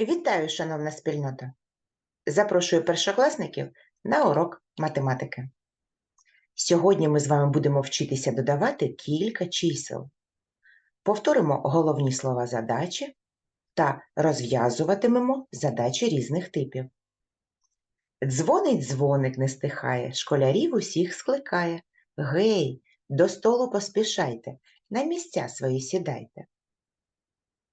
Вітаю, шановна спільнота! Запрошую першокласників на урок математики. Сьогодні ми з вами будемо вчитися додавати кілька чисел. Повторимо головні слова задачі та розв'язуватимемо задачі різних типів. Дзвонить дзвоник не стихає, школярів усіх скликає. Гей, до столу поспішайте, на місця свої сідайте.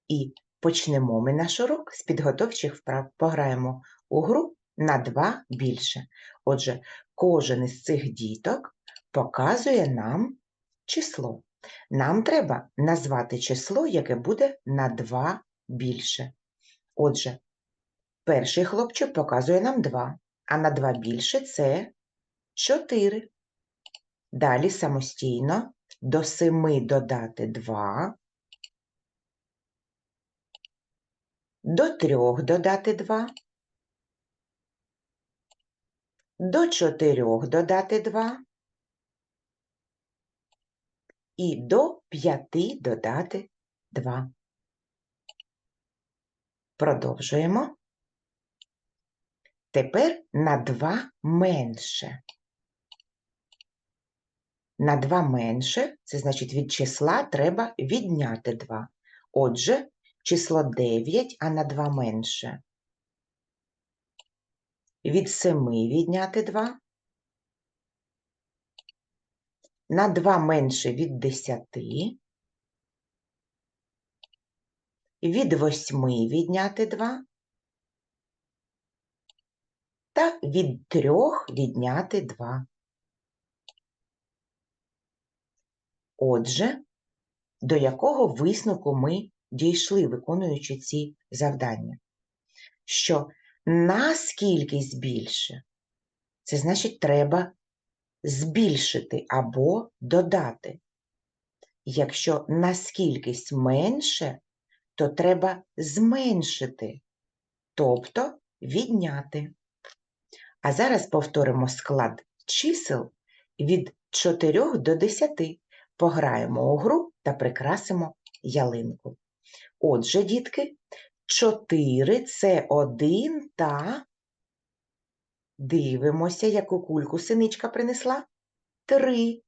І Почнемо ми наш урок з підготовчих вправ. Пограємо у гру на два більше. Отже, кожен із цих діток показує нам число. Нам треба назвати число, яке буде на 2 більше. Отже, перший хлопчик показує нам 2, а на 2 більше це 4. Далі самостійно до 7 додати 2. До трьох додати два. До чотирьох додати два. І до п'яти додати два. Продовжуємо. Тепер на два менше. На два менше, це значить від числа треба відняти два. Отже, число 9, а на 2 менше. Від 7 відняти 2. На 2 менше від 10. Від 8 відняти 2. Та від 3 відняти 2. Отже, до якого висновку ми дійшли, виконуючи ці завдання. Що нас кількість більше, це значить, треба збільшити або додати. Якщо наскількисть менше, то треба зменшити, тобто відняти. А зараз повторимо склад чисел від 4 до 10. Пограємо у гру та прикрасимо ялинку. Отже, дітки, 4 це 1 та дивимося, яку кульку синичка принесла. 3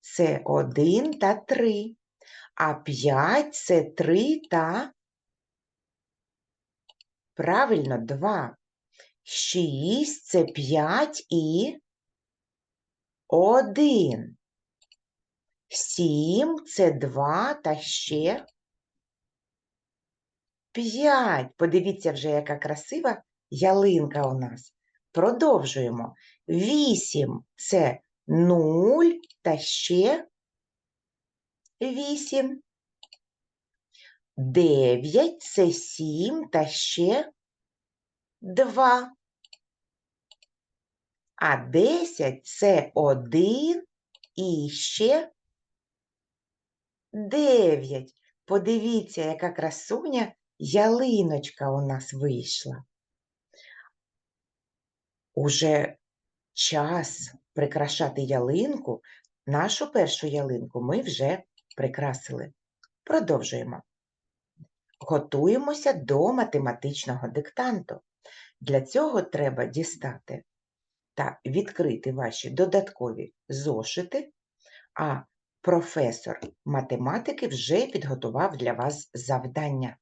це 1 та 3. А 5 це 3 та правильно 2. 6 це 5 і 1. 7 це 2 та ще П'ять. Подивіться вже, яка красива ялинка у нас. Продовжуємо. Вісім це нуль та ще вісім. Дев'ять це сім та ще два. А десять це один і ще дев'ять. Подивіться, яка красуня ялиночка у нас вийшла. Уже час прикрашати ялинку, нашу першу ялинку ми вже прикрасили. Продовжуємо. Готуємося до математичного диктанту. Для цього треба дістати та відкрити ваші додаткові зошити, а професор математики вже підготував для вас завдання.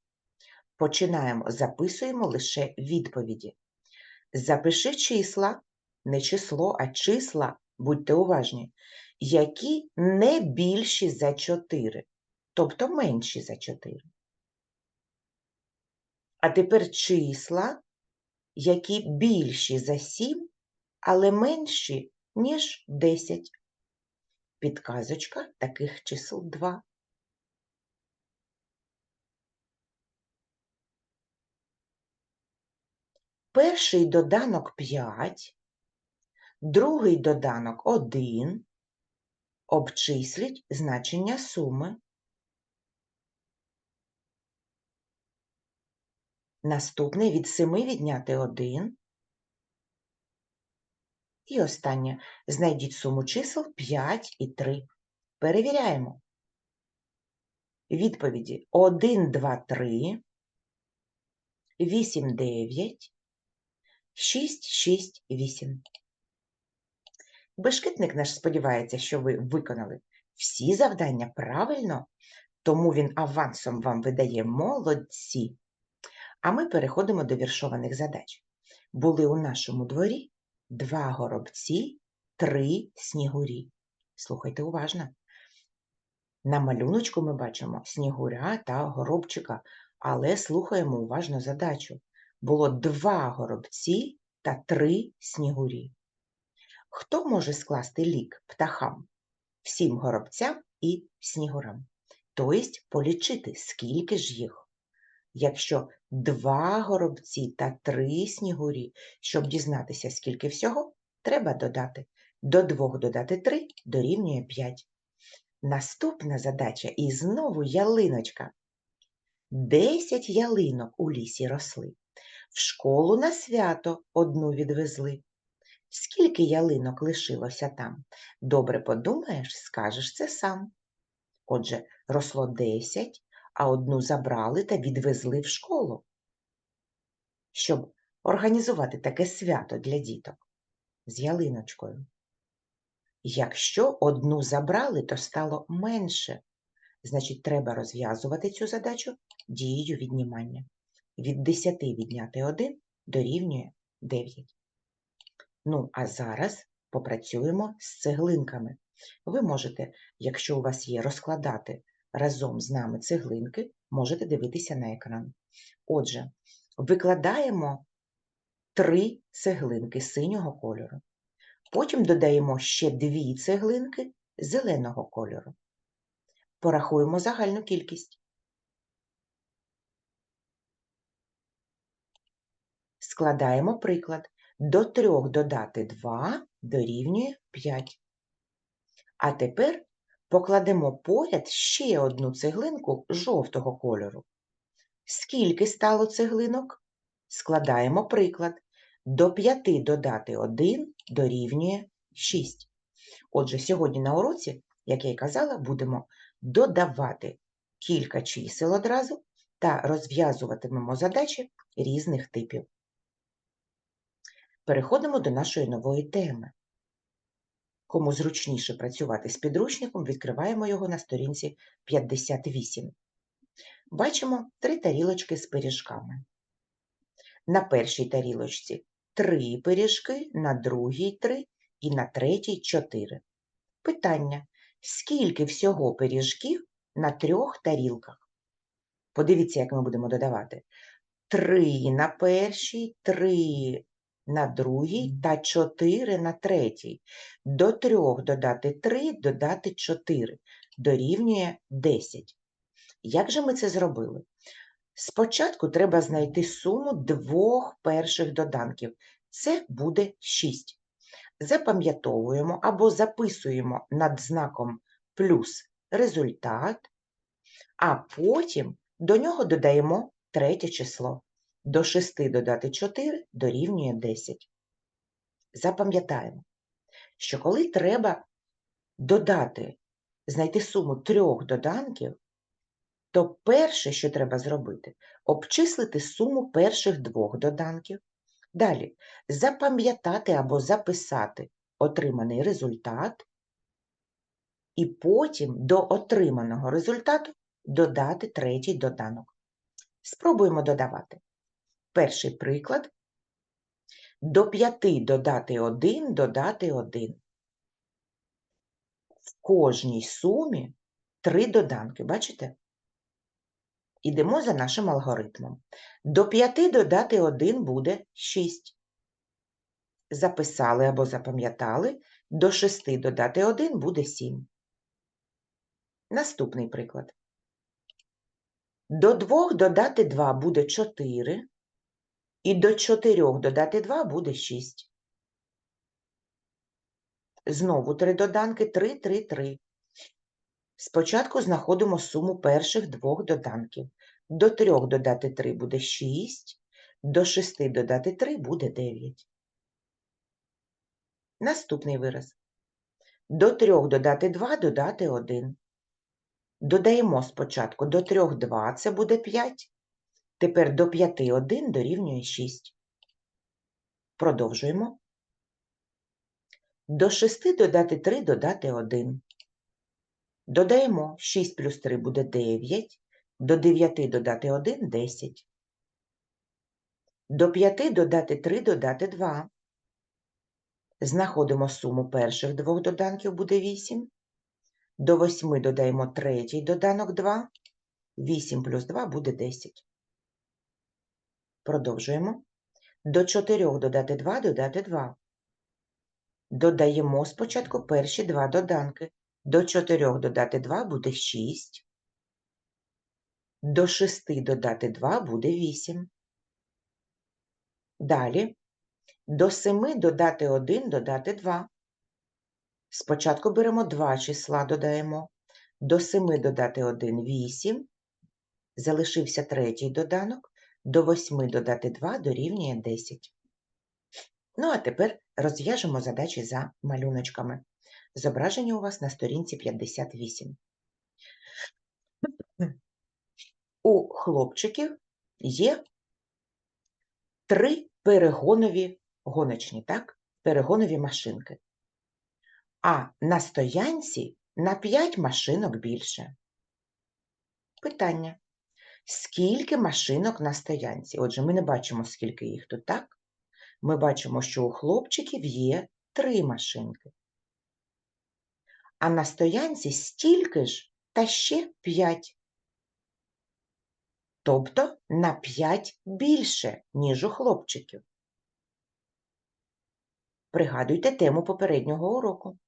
Починаємо, записуємо лише відповіді. Запиши числа, не число, а числа, будьте уважні, які не більші за 4, тобто менші за 4. А тепер числа, які більші за 7, але менші, ніж 10. Підказочка таких чисел 2. Перший доданок 5, другий доданок 1. Обчисліть значення суми. Наступний від 7 відняти 1. І останнє. Знайдіть суму чисел 5 і 3. Перевіряємо. Відповіді 1, 2, 3. 8, 9, 6, 6, 8. Бешкетник наш сподівається, що ви виконали всі завдання правильно, тому він авансом вам видає молодці. А ми переходимо до віршованих задач. Були у нашому дворі два горобці, три снігурі. Слухайте уважно. На малюночку ми бачимо снігуря та горобчика, але слухаємо уважно задачу. Було два горобці та три снігурі. Хто може скласти лік птахам? Всім горобцям і снігурам. Тобто полічити, скільки ж їх. Якщо два горобці та три снігурі, щоб дізнатися, скільки всього, треба додати. До двох додати три дорівнює 5. Наступна задача і знову ялиночка. Десять ялинок у лісі росли. В школу на свято одну відвезли. Скільки ялинок лишилося там? Добре подумаєш, скажеш це сам. Отже, росло 10, а одну забрали та відвезли в школу. Щоб організувати таке свято для діток з ялиночкою. Якщо одну забрали, то стало менше. Значить, треба розв'язувати цю задачу дією віднімання. Від 10 відняти 1 дорівнює 9. Ну, а зараз попрацюємо з цеглинками. Ви можете, якщо у вас є, розкладати разом з нами цеглинки, можете дивитися на екран. Отже, викладаємо три цеглинки синього кольору. Потім додаємо ще дві цеглинки зеленого кольору. Порахуємо загальну кількість. Складаємо приклад. До трьох додати 2 дорівнює 5. А тепер покладемо поряд ще одну цеглинку жовтого кольору. Скільки стало цеглинок? Складаємо приклад. До 5 додати 1 дорівнює 6. Отже, сьогодні на уроці, як я й казала, будемо додавати кілька чисел одразу та розв'язуватимемо задачі різних типів. Переходимо до нашої нової теми. Кому зручніше працювати з підручником, відкриваємо його на сторінці 58. Бачимо три тарілочки з пиріжками. На першій тарілочці три пиріжки, на другій три і на третій чотири. Питання: скільки всього пиріжків на трьох тарілках? Подивіться, як ми будемо додавати. Три на першій, три на другій та 4 на третій. До 3 додати 3, додати 4 дорівнює 10. Як же ми це зробили? Спочатку треба знайти суму двох перших доданків. Це буде 6. Запам'ятовуємо або записуємо над знаком плюс результат, а потім до нього додаємо третє число. До 6 додати 4 дорівнює 10. Запам'ятаємо, що коли треба додати, знайти суму трьох доданків, то перше, що треба зробити, обчислити суму перших двох доданків. Далі запам'ятати або записати отриманий результат, і потім до отриманого результату додати третій доданок. Спробуємо додавати. Перший приклад. До 5 додати 1, додати 1. В кожній сумі три доданки, бачите? Ідемо за нашим алгоритмом. До 5 додати 1 буде 6. Записали або запам'ятали. До 6 додати 1 буде 7. Наступний приклад. До 2 додати 2 буде 4. І до 4 додати 2 буде 6. Знову три доданки 3, 3, 3. Спочатку знаходимо суму перших двох доданків. До 3 додати 3 буде 6, до 6 додати 3 буде 9. Наступний вираз. До 3 додати 2 додати 1. Додаємо спочатку до 3 2, це буде 5. Тепер до 5 1 дорівнює 6. Продовжуємо. До 6 додати 3 додати 1. Додаємо 6 плюс 3 буде 9. До 9 додати 1 10. До 5 додати 3 додати 2. Знаходимо суму перших двох доданків буде 8. До 8 додаємо третій доданок 2. 8 плюс 2 буде 10. Продовжуємо. До 4 додати 2 додати 2. Додаємо спочатку перші два доданки. До 4 додати 2 буде 6. До 6 додати 2 буде 8. Далі. До 7 додати 1 додати 2. Спочатку беремо два числа, додаємо. До 7 додати 1 – 8. Залишився третій доданок. До 8 додати 2 дорівнює 10. Ну, а тепер розв'яжемо задачі за малюночками. Зображення у вас на сторінці 58. У хлопчиків є три перегонові гоночні, так? Перегонові машинки. А на стоянці на 5 машинок більше. Питання. Скільки машинок на стоянці? Отже, ми не бачимо, скільки їх тут, так? Ми бачимо, що у хлопчиків є три машинки. А на стоянці стільки ж та ще 5. Тобто на 5 більше, ніж у хлопчиків. Пригадуйте тему попереднього уроку.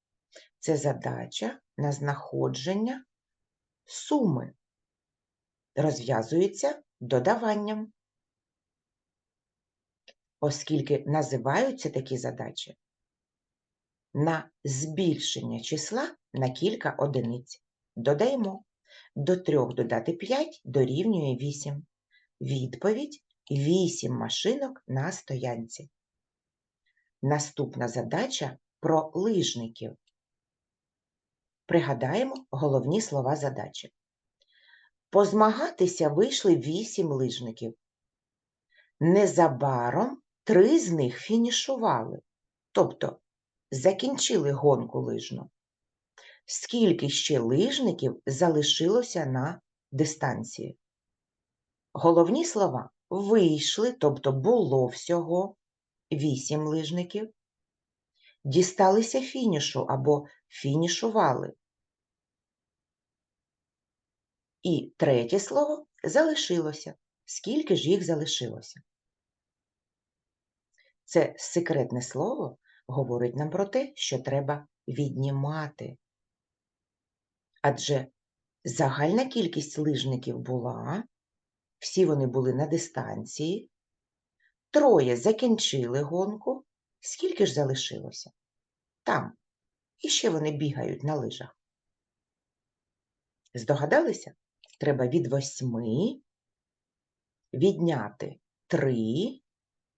Це задача на знаходження суми. Розв'язується додаванням. Оскільки називаються такі задачі на збільшення числа на кілька одиниць. Додаємо. До 3 додати 5 дорівнює 8. Відповідь 8 машинок на стоянці. Наступна задача про лижників. Пригадаємо головні слова задачі. Позмагатися вийшли 8 лижників. Незабаром три з них фінішували, тобто закінчили гонку лижну. Скільки ще лижників залишилося на дистанції? Головні слова вийшли, тобто було всього 8 лижників, дісталися фінішу або фінішували. І третє слово залишилося. Скільки ж їх залишилося? Це секретне слово говорить нам про те, що треба віднімати. Адже загальна кількість лижників була, всі вони були на дистанції, троє закінчили гонку, скільки ж залишилося? Там. І ще вони бігають на лижах. Здогадалися? Треба від восьми відняти три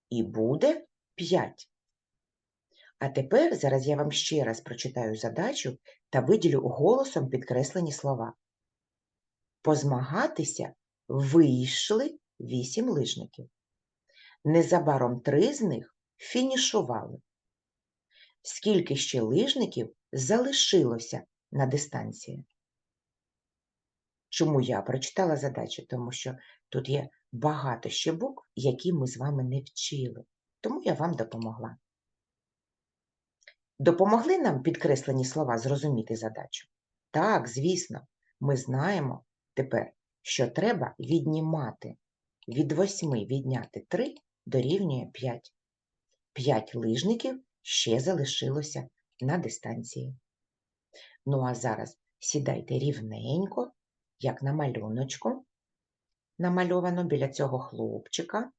і буде п'ять. А тепер зараз я вам ще раз прочитаю задачу та виділю голосом підкреслені слова. Позмагатися вийшли вісім лижників. Незабаром три з них фінішували. Скільки ще лижників залишилося на дистанції? Чому я прочитала задачу? Тому що тут є багато ще букв, які ми з вами не вчили. Тому я вам допомогла. Допомогли нам підкреслені слова зрозуміти задачу? Так, звісно, ми знаємо тепер, що треба віднімати. Від 8 відняти 3 дорівнює 5. 5 лижників ще залишилося на дистанції. Ну, а зараз сідайте рівненько, як на малюночку, намальовано біля цього хлопчика.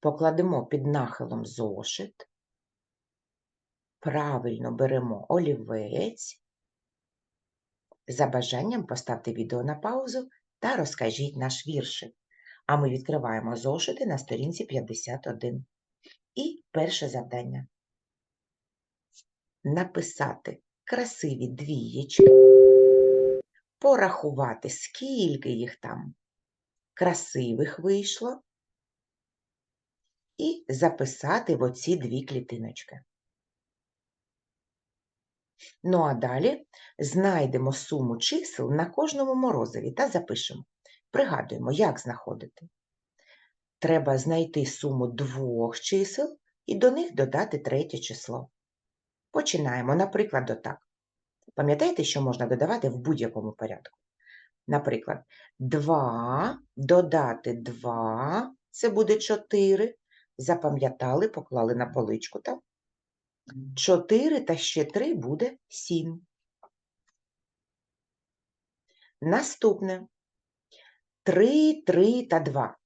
Покладемо під нахилом зошит, правильно беремо олівець. За бажанням поставте відео на паузу та розкажіть наш віршик. А ми відкриваємо зошити на сторінці 51. І перше завдання. Написати красиві двієчки порахувати, скільки їх там красивих вийшло, і записати в оці дві клітиночки. Ну а далі знайдемо суму чисел на кожному морозиві та запишемо. Пригадуємо, як знаходити. Треба знайти суму двох чисел і до них додати третє число. Починаємо, наприклад, отак. Пам'ятаєте, що можна додавати в будь-якому порядку? Наприклад, 2 додати 2 це буде 4. Запам'ятали, поклали на поличку там. 4 та ще 3 буде 7. Наступне 3, 3 та 2.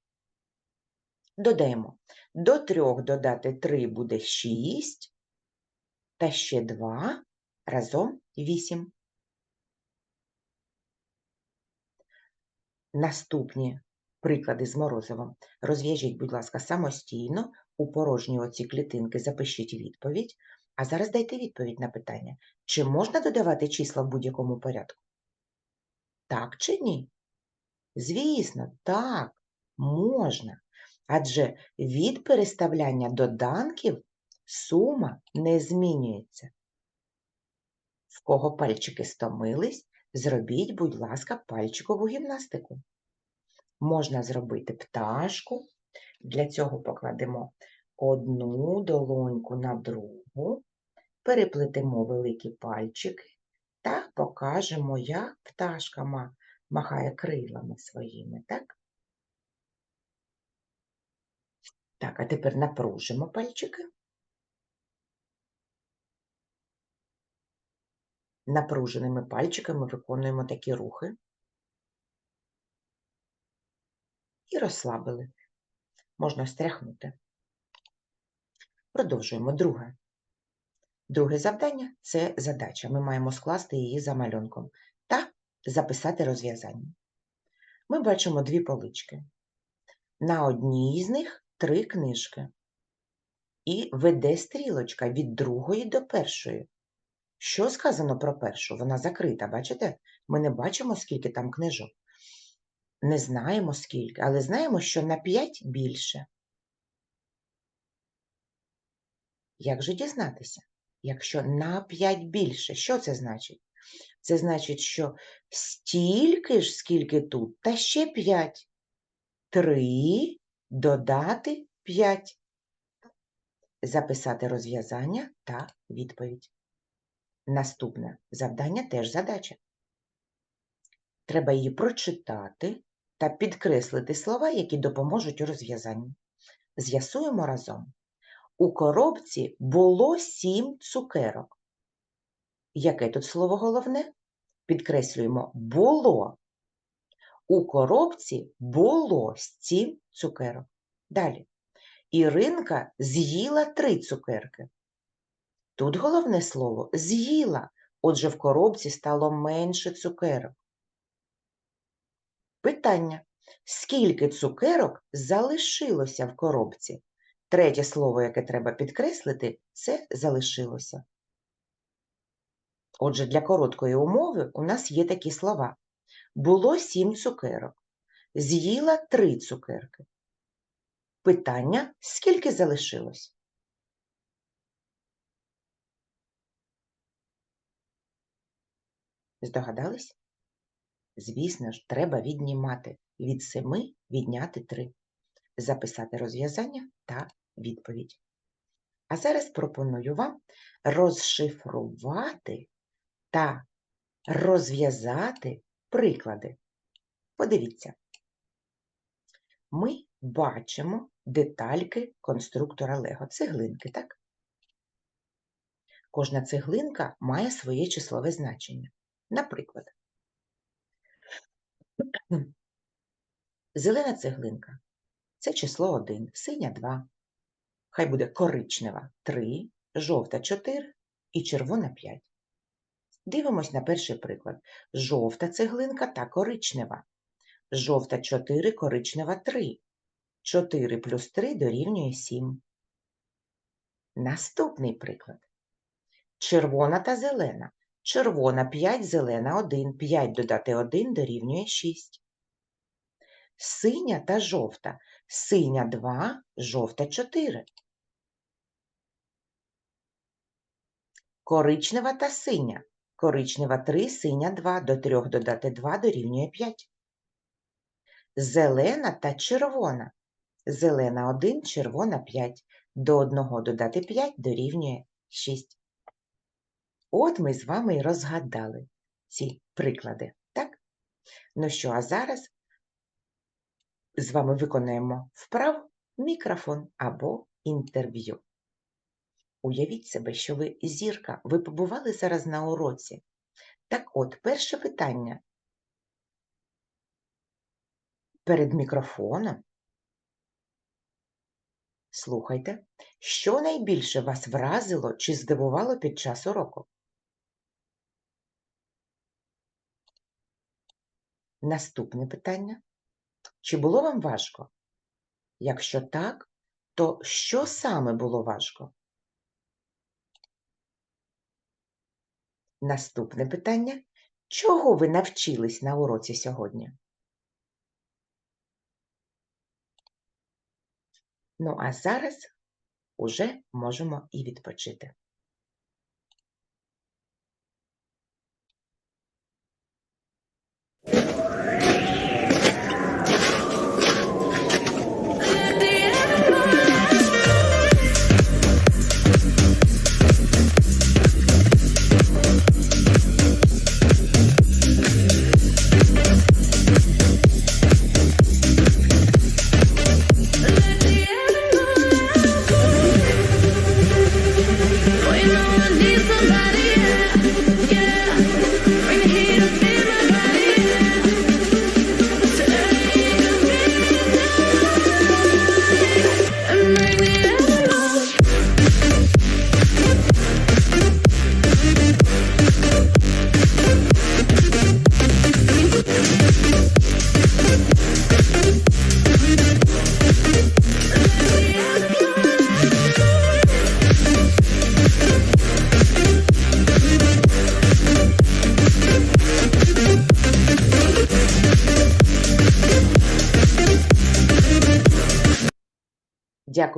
Додаємо. До 3 додати 3 буде 6, та ще 2 разом 8. Наступні приклади з морозивом розв'яжіть, будь ласка, самостійно, у порожні оці клітинки запишіть відповідь, а зараз дайте відповідь на питання, чи можна додавати числа в будь-якому порядку? Так чи ні? Звісно, так, можна. Адже від переставляння доданків сума не змінюється. В кого пальчики стомились, зробіть, будь ласка, пальчикову гімнастику. Можна зробити пташку. Для цього покладемо одну долоньку на другу, переплетемо великі пальчики та покажемо, як пташка махає крилами своїми, так? Так, а тепер напружимо пальчики. Напруженими пальчиками виконуємо такі рухи. І розслабили. Можна стряхнути. Продовжуємо. Друге. Друге завдання це задача. Ми маємо скласти її за малюнком та записати розв'язання. Ми бачимо дві полички. На одній з них три книжки. І веде стрілочка від другої до першої. Що сказано про першу? Вона закрита, бачите? Ми не бачимо, скільки там книжок. Не знаємо скільки, але знаємо, що на 5 більше. Як же дізнатися? Якщо на 5 більше, що це значить? Це значить, що стільки ж, скільки тут, та ще 5. 3 додати 5. Записати розв'язання та відповідь. Наступне завдання теж задача. Треба її прочитати та підкреслити слова, які допоможуть у розв'язанні. З'ясуємо разом. У коробці було сім цукерок. Яке тут слово головне? Підкреслюємо було. У коробці було сім цукерок. Далі. Іринка з'їла три цукерки. Тут головне слово з'їла, отже в коробці стало менше цукерок. Питання. Скільки цукерок залишилося в коробці? Третє слово, яке треба підкреслити, це залишилося. Отже, для короткої умови у нас є такі слова. Було сім цукерок. З'їла три цукерки. Питання, скільки залишилось? Здогадались? Звісно ж, треба віднімати. Від семи відняти три. Записати розв'язання та відповідь. А зараз пропоную вам розшифрувати та розв'язати приклади. Подивіться. Ми бачимо детальки конструктора Лего. Цеглинки, так? Кожна цеглинка має своє числове значення. Наприклад, зелена цеглинка це число 1, синя 2, хай буде коричнева 3, жовта 4 і червона 5. Дивимось на перший приклад. Жовта цеглинка та коричнева. Жовта 4, коричнева 3. 4 плюс 3 дорівнює 7. Наступний приклад. Червона та зелена. Червона 5, зелена 1, 5 додати 1 дорівнює 6. Синя та жовта. Синя 2, жовта 4. Коричнева та синя. Коричнева 3, синя 2, до 3 додати 2 дорівнює 5. Зелена та червона. Зелена 1, червона 5. До 1 додати 5 дорівнює 6. От ми з вами і розгадали ці приклади, так? Ну що, а зараз з вами виконаємо вправу мікрофон або інтерв'ю. Уявіть себе, що ви зірка, ви побували зараз на уроці. Так от, перше питання. Перед мікрофоном. Слухайте, що найбільше вас вразило чи здивувало під час уроку? Наступне питання. Чи було вам важко? Якщо так, то що саме було важко? Наступне питання. Чого ви навчились на уроці сьогодні? Ну, а зараз уже можемо і відпочити.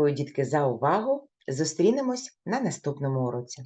Дякую, дітки, за увагу. Зустрінемось на наступному уроці.